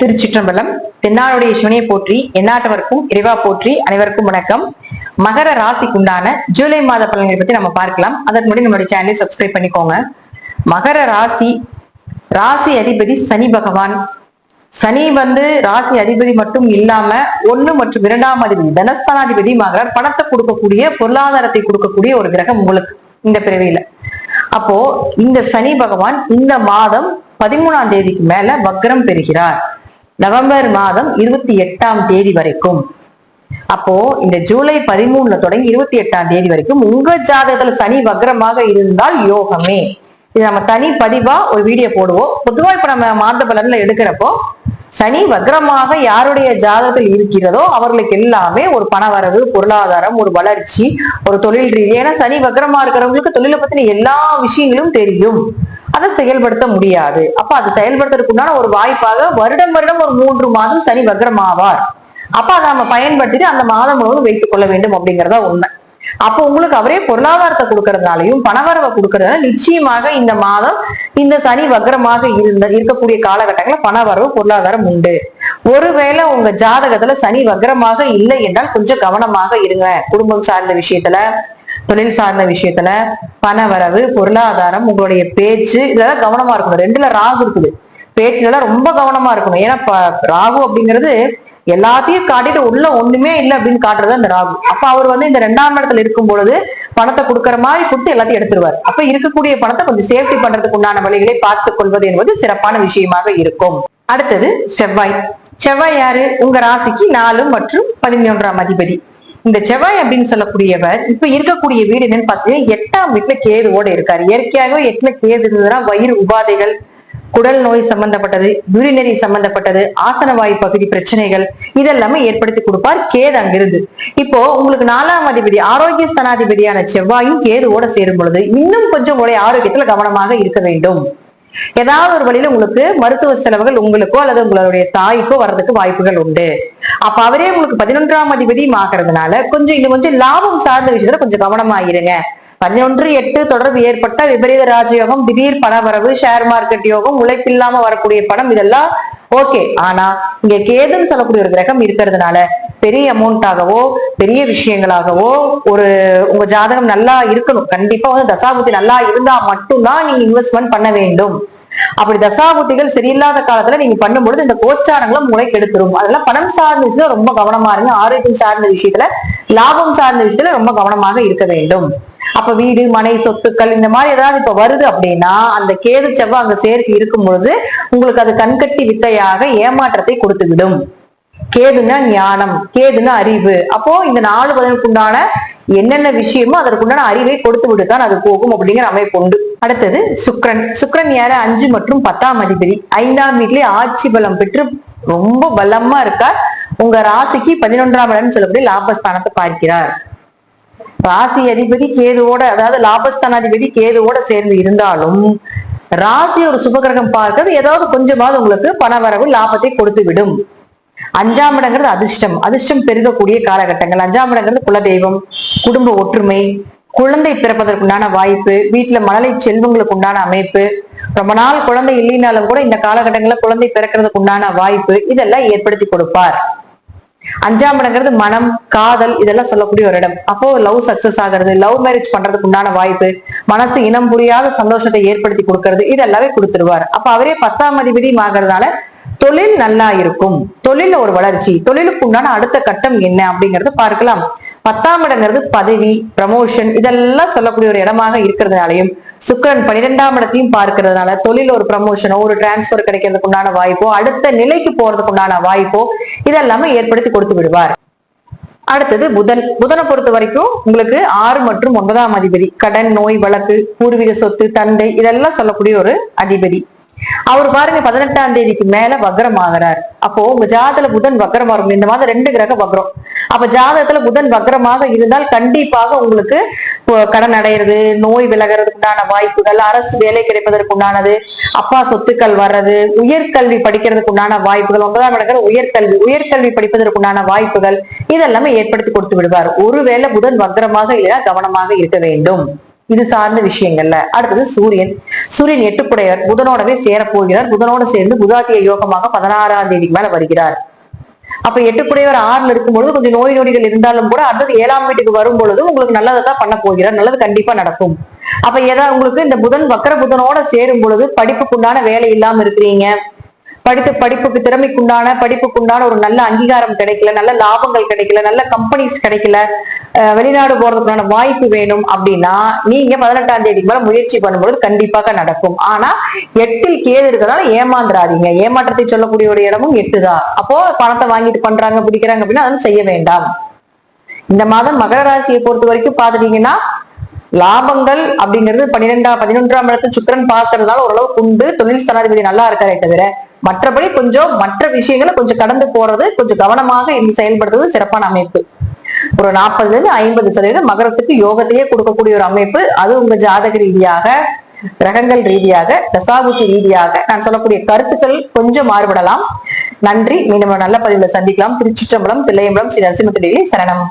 திருச்சிற்றம்பலம் தென்னாளுடைய சிவனையை போற்றி எந்நாட்டவருக்கும் இறைவா போற்றி அனைவருக்கும் வணக்கம். மகர ராசிக்குண்டான ஜூலை மாத பலன்களை பத்தி நம்ம பார்க்கலாம். அதற்கு முன்னாடி நம்மளுடைய சேனலை சப்ஸ்கிரைப் பண்ணிக்கோங்க. மகர ராசி ராசி அதிபதி சனி பகவான். சனி வந்து ராசி அதிபதி மட்டும் இல்லாம ஒண்ணு மற்றும் இரண்டாம் அதிபதி தனஸ்தானாதிபதி மகர் பணத்தை கொடுக்கக்கூடிய பொருளாதாரத்தை கொடுக்கக்கூடிய ஒரு கிரகம் உங்களுக்கு இந்த பிறவியில. அப்போ இந்த சனி பகவான் இந்த மாதம் பதிமூணாம் தேதிக்கு மேல வக்ரம் பெறுகிறார். நவம்பர் மாதம் இருபத்தி எட்டாம் தேதி வரைக்கும். அப்போ இந்த ஜூலை பதிமூணுல தொடங்கி இருபத்தி எட்டாம் தேதி வரைக்கும் உங்க ஜாதகத்துல சனி வக்ரமாக இருந்தால் யோகமே. இது நம்ம தனி பதிவா ஒரு வீடியோ போடுவோம். பொதுவா இப்ப நம்ம மாத பலன்ல எடுக்கிறப்போ சனி வக்ரமாக யாருடைய ஜாதகத்தில் இருக்கிறதோ அவர்களுக்கு எல்லாமே ஒரு பணவரவு பொருளாதாரம் ஒரு வளர்ச்சி ஒரு தொழில் ரீதி. ஏன்னா சனி வக்ரமா இருக்கிறவங்களுக்கு தொழிலை பத்தின எல்லா விஷயங்களும் தெரியும். அதை செயல்படுத்த முடியாது. அப்ப அதை செயல்படுத்துறதுக்குண்டான ஒரு வாய்ப்பாக வருடம் வருடம் ஒரு மூன்று மாதம் சனி வக்ரமாவார். அப்ப அதை நம்ம பயன்படுத்திட்டு அந்த மாதம் முழுவதும் வைத்துக் கொள்ள வேண்டும் அப்படிங்கறதா உண்மை. அப்போ உங்களுக்கு அவரே பொருளாதாரத்தை கொடுக்கறதுனாலையும் பணவரவை கொடுக்கறதுனால நிச்சயமாக இந்த மாதம் இந்த சனி வக்ரமாக இருந்த இருக்கக்கூடிய காலகட்டங்களில் பணவரவு பொருளாதாரம் உண்டு. ஒருவேளை உங்க ஜாதகத்துல சனி வக்ரமாக இல்லை என்றால் கொஞ்சம் கவனமாக இருங்க. குடும்பம் சார்ந்த விஷயத்துல தொழில் சார்ந்த விஷயத்துல பணவரவு பொருளாதாரம் உங்களுடைய பேச்சு இதெல்லாம் கவனமா இருக்கணும். ரெண்டுல ராகு இருக்குது. பேச்சுல ரொம்ப கவனமா இருக்கணும். ஏன்னா ராகு அப்படிங்கிறது எல்லாத்தையும் காட்டிட்டு உள்ள ஒண்ணுமே இல்லை அப்படின்னு காட்டுறது அந்த ராகு. அப்ப அவர் வந்து இந்த ரெண்டாம் இடத்துல இருக்கும் பொழுது பணத்தை கொடுக்கற மாதிரி கொடுத்து எல்லாத்தையும் எடுத்துருவார். அப்ப இருக்கக்கூடிய பணத்தை கொஞ்சம் சேஃப்டி பண்றதுக்கு உண்டான வழிகளை பார்த்துக் கொள்வது என்பது சிறப்பான விஷயமாக இருக்கும். அடுத்தது செவ்வாய். செவ்வாய் யாரு? உங்க ராசிக்கு நாலு மற்றும் பதினொன்றாம் அதிபதி. இந்த செவ்வாய் அப்படின்னு சொல்லக்கூடியவர் இப்ப இருக்கக்கூடிய வீடு என்னன்னு பார்த்தீங்கன்னா எட்டாம் வீட்டுல கேதுவோட இருக்காரு. இயற்கையாகவே எட்டுல கேது இருந்ததுன்னா வயிறு உபாதைகள் குடல் நோய் சம்பந்தப்பட்டது யூரினரி சம்பந்தப்பட்டது ஆசனவாயு பகுதி பிரச்சனைகள் இதெல்லாமே ஏற்படுத்தி கொடுப்பார் கேது அங்கிருந்து. இப்போ உங்களுக்கு நாலாம் அதிபதி ஆரோக்கிய ஸ்தனாதிபதியான செவ்வாயும் கேதுவோட சேரும் பொழுது இன்னும் கொஞ்சம் உங்களுடைய ஆரோக்கியத்துல கவனமாக இருக்க வேண்டும். ஏதாவது ஒரு வழியில உங்களுக்கு மருத்துவ செலவுகள் உங்களுக்கோ அல்லது உங்களுடைய தாய்க்கோ வர்றதுக்கு வாய்ப்புகள் உண்டு. அப்ப அவரே உங்களுக்கு பதினொன்றாம் அதிபதியும் ஆகிறதுனால கொஞ்சம் இன்னும் கொஞ்சம் லாபம் சார்ந்த விஷயத்துல கொஞ்சம் கவனமாயிருங்க பதினொன்று எட்டு தொடர்பு ஏற்பட்ட விபரீத ராஜயோகம் திடீர் பணவரவு ஷேர் மார்க்கெட் யோகம் உழைப்பில்லாம வரக்கூடிய பணம் இதெல்லாம் ஓகே. ஆனா இங்க கேதுன்னு சொல்லக்கூடிய ஒரு கிரகம் இருக்கிறதுனால பெரிய அமௌண்ட்டாகவோ பெரிய விஷயங்களாகவோ ஒரு உங்க ஜாதகம் நல்லா இருக்கணும். கண்டிப்பா வந்து தசாபுத்தி நல்லா இருந்தா மட்டும்தான் நீங்க இன்வெஸ்ட்மெண்ட் பண்ண வேண்டும். அப்படி தசாபுத்திகள் சரியில்லாத காலத்துல நீங்க பண்ணும்பொழுது இந்த கோச்சாரங்களும் முளைக்கெடுத்துரும். கெடுத்துரும் அதெல்லாம் பணம் சார்ந்த விஷயத்துல ரொம்ப கவனமா இருங்க. ஆரோக்கியம் சார்ந்த விஷயத்துல லாபம் சார்ந்த விஷயத்துல ரொம்ப கவனமாக இருக்க வேண்டும். அப்ப வீடு மனை சொத்துக்கள் இந்த மாதிரி ஏதாவது இப்ப வருது அப்படின்னா அந்த கேது செவ்வாய் அங்க சேர்க்கை இருக்கும் பொழுது உங்களுக்கு அது கண்கட்டி வித்தையாக ஏமாற்றத்தை கொடுத்துவிடும். கேதுனா ஞானம் கேதுனா அறிவு. அப்போ இந்த நாலு பதினுக்கு உண்டான என்னென்ன விஷயமோ அதற்குண்டான அறிவை கொடுத்து விட்டுதான் அது போகும் அப்படிங்கிற அமைப்பு உண்டு. அடுத்தது சுக்ரன். சுக்ரன் யாரு? அஞ்சு மற்றும் பத்தாம் அதிபதி. ஐந்தாம் வீட்டிலே ஆட்சி பலம் பெற்று ரொம்ப பலமா இருக்கார். உங்க ராசிக்கு பதினொன்றாம் இடம்னு சொல்லக்கூடிய லாபஸ்தானத்தை பார்க்கிறார். ராசி அதிபதி கேதுவோட அதாவது லாபஸ்தானாதிபதி கேதுவோட சேர்ந்து இருந்தாலும் ராசி ஒரு சுபகிரகம் பார்க்கிறது ஏதாவது கொஞ்சமாவது உங்களுக்கு பணவரவு லாபத்தை கொடுத்து விடும் அஞ்சாம் இடங்கிறது அதிர்ஷ்டம். அதிர்ஷ்டம் பெருகக்கூடிய காலகட்டங்கள். அஞ்சாம் இடங்கிறது குலதெய்வம் குடும்ப ஒற்றுமை குழந்தை பிறப்பதற்குண்டான வாய்ப்பு வீட்டுல மழலை செல்வங்களுக்கு உண்டான அமைப்பு ரொம்ப நாள் குழந்தை இல்லைனாலும் கூட இந்த காலகட்டங்களில் குழந்தை பிறக்கிறதுக்கு உண்டான வாய்ப்பு இதெல்லாம் ஏற்படுத்தி கொடுப்பார். அஞ்சாம் இடங்கிறது மனம் காதல் இதெல்லாம் சொல்லக்கூடிய ஒரு இடம். அப்போ லவ் சக்சஸ் ஆகிறது லவ் மேரேஜ் பண்றதுக்கு உண்டான வாய்ப்பு மனசு இனம் புரியாத சந்தோஷத்தை ஏற்படுத்தி கொடுக்கறது இதெல்லாமே கொடுத்துருவார். அப்ப அவரே பத்தாம் அதிபதியும் ஆகிறதுனால தொழில் நல்லா இருக்கும். தொழில ஒரு வளர்ச்சி தொழிலுக்கு உண்டான அடுத்த கட்டம் என்ன அப்படிங்கறத பார்க்கலாம். பத்தாம் இடங்கிறது பதவி ப்ரமோஷன் இதெல்லாம் சொல்லக்கூடிய ஒரு இடமாக இருக்கிறதுனாலையும் சுக்கரன் பன்னிரெண்டாம் இடத்தையும் பார்க்கறதுனால தொழில் ஒரு ப்ரமோஷனோ ஒரு டிரான்ஸ்பர் கிடைக்கிறதுக்கு உண்டான வாய்ப்போ அடுத்த நிலைக்கு போறதுக்கு உண்டான வாய்ப்போ இதெல்லாமே ஏற்படுத்தி கொடுத்து விடுவார். அடுத்தது புதன். புதனை பொறுத்த வரைக்கும் உங்களுக்கு ஆறு மற்றும் ஒன்பதாம் அதிபதி. கடன் நோய் வழக்கு பூர்வீக சொத்து தந்தை இதெல்லாம் சொல்லக்கூடிய ஒரு அதிபதி. அவர் பாருங்க பதினெட்டாம் தேதிக்கு மேல வக்ரம் ஆகிறார் அப்போ உங்க ஜாதத்துல புதன் வக்ரமா இருக்கும். இந்த மாதம் ரெண்டு கிரக வக்ரம். அப்ப ஜாதகத்துல புதன் வக்ரமாக இருந்தால் கண்டிப்பாக உங்களுக்கு கடன் அடையிறது நோய் விலகிறதுக்கு உண்டான வாய்ப்புகள் அரசு வேலை கிடைப்பதற்கு உண்டானது அப்பா சொத்துக்கள் வர்றது உயர்கல்வி படிக்கிறதுக்கு உண்டான வாய்ப்புகள் ஒன்பதாம் இடத்துல உயர்கல்வி உயர்கல்வி படிப்பதற்கு உண்டான வாய்ப்புகள் இதெல்லாமே ஏற்படுத்தி கொடுத்து விடுவார். ஒருவேளை புதன் வக்ரமாக இல்லையா கவனமாக இருக்க வேண்டும். இது சார்ந்த விஷயங்கள்ல. அடுத்தது சூரியன். சூரியன் எட்டுக்குடையவர் புதனோடவே சேரப்போகிறார். புதனோட சேர்ந்து புதாத்திய யோகமாக பதினாறாம் தேதிக்கு மேல வருகிறார். அப்ப எட்டுக்குடையவர் ஆறுல இருக்கும்பொழுது கொஞ்சம் நோய் நொடிகள் இருந்தாலும் கூட அடுத்தது ஏழாம் வீட்டுக்கு வரும் பொழுது உங்களுக்கு நல்லதை தான் பண்ண போகிறார். நல்லது கண்டிப்பா நடக்கும். அப்ப ஏதாவது உங்களுக்கு இந்த புதன் வக்கர புதனோட சேரும் பொழுது படிப்புக்குண்டான வேலை இல்லாம இருக்கிறீங்க. படித்த படிப்புக்கு திறமைக்குண்டான படிப்புக்குண்டான ஒரு நல்ல அங்கீகாரம் கிடைக்கல நல்ல லாபங்கள் கிடைக்கல நல்ல கம்பெனிஸ் கிடைக்கல வெளிநாடு போறதுக்கான வாய்ப்பு வேணும் அப்படின்னா நீங்க பதினெட்டாம் தேதிக்கு மேல முயற்சி பண்ணும்போது கண்டிப்பாக நடக்கும். ஆனா எட்டில் கேது இருக்கிறதால ஏமாந்துடாதீங்க ஏமாற்றத்தை சொல்லக்கூடிய ஒரு இடமும் எட்டுதான். அப்போ பணத்தை வாங்கிட்டு பண்றாங்க பிடிக்கிறாங்க அப்படின்னா அதெல்லாம் செய்ய வேண்டாம். இந்த மாதம் மகர ராசியை பொறுத்த வரைக்கும் பாத்துட்டீங்கன்னா லாபங்கள் அப்படிங்கிறது பன்னிரெண்டாம் பதினொன்றாம் இடத்து சுக்கரன் பார்க்கறதுனால ஓரளவுக்கு உண்டு. தொழில் ஸ்தானாதிபதி நல்லா இருக்காரே தவிர மற்றபடி கொஞ்சம் மற்ற விஷயங்களை கொஞ்சம் கடந்து போறது கொஞ்சம் கவனமாக இருந்து செயல்படுறது சிறப்பான அமைப்பு. ஒரு நாற்பதுல இருந்து ஐம்பது சதவீதம் மகரத்துக்கு யோகத்தையே கொடுக்கக்கூடிய ஒரு அமைப்பு. அது உங்க ஜாதக ரீதியாக கிரகங்கள் ரீதியாக தசாபுத்தி ரீதியாக நான் சொல்லக்கூடிய கருத்துக்கள் கொஞ்சம் மாறுபடலாம். நன்றி. மீண்டும் நல்ல பதிவுல சந்திக்கலாம். திருச்சிற்றம்பலம் தில்லையம்பலம் ஸ்ரீ நரசிம்ம சரணம்.